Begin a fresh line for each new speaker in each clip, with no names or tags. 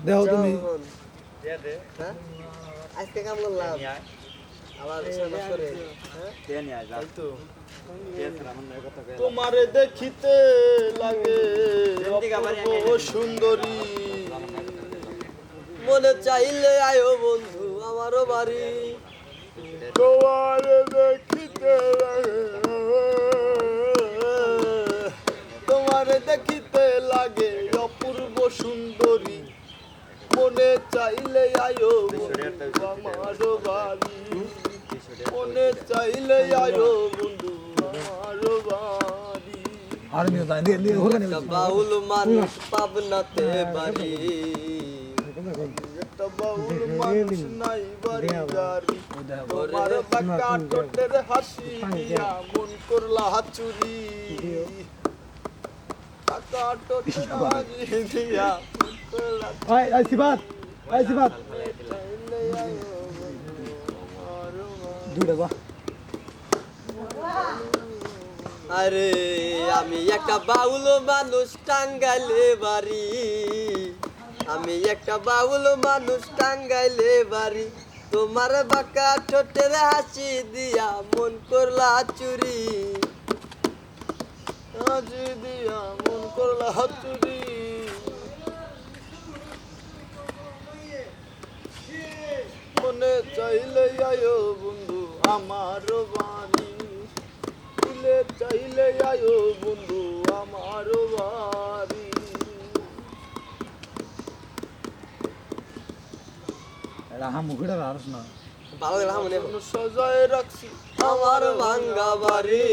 দেখো তুমি?
হ্যাঁ? আজকে হ্যাঁ?
তোমারে দেখিতে লাগে সুন্দরী।
মনে চাইলে আয়ো বন্ধু আমারও বাড়ি।
তোমারে দেখিতে লাগে চাইলে আয়ো আমার বাড়ি। মনে চাইলে আয়ো বন্ধু আমার বাড়ি।
বাউল মানুষ পাবনাতে বাড়ি।
বাউল মানুষ নাই বাড়ি গাড়ি তোমার বাঁকা ঠোঁটের হাসি দিয়া মন করলা হাচুরি ঠোঁটের হাসি দিয়া
আরে আমি একটা বাউল মানুষ টাঙ্গাইলে বাড়ি। আমি একটা বাউল মানুষ টাঙ্গাইলে বাড়ি। তোমার বাঁকা ঠোঁটের হাসি দিয়া মন করলা চুরি।
দিয়া মন করলা হাচুরি মনে চাইলে আয়ো বন্ধু আমার দিলে চাইলে আয়ো বন্ধু আমার বাড়ি
এটা মুখটা আর না।
ভালো গেলাম মনে
সজায় রাখছি
আমার ভাঙ্গা বাড়ি।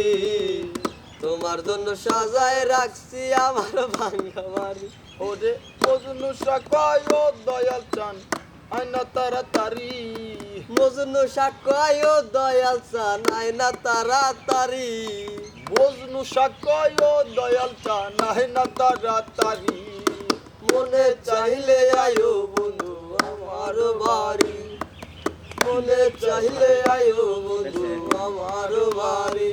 তোমার জন্য সাজায় রাখছি আমার ভাঙ্গা বাড়ি।
ওরে মজনু সাকায় ও দয়াল চান। আয়না তাড়াতাড়ি।
মজনু সাকয় দয়াল চান আয়না তাড়াতাড়ি।
মজনু সাকায় দয়াল চান আয়না তাড়াতাড়ি।
মনে চাইলে আয়ো বন্ধু আমার বাড়ি। মনে চাইলে আয়ো বন্ধু আমার বাড়ি।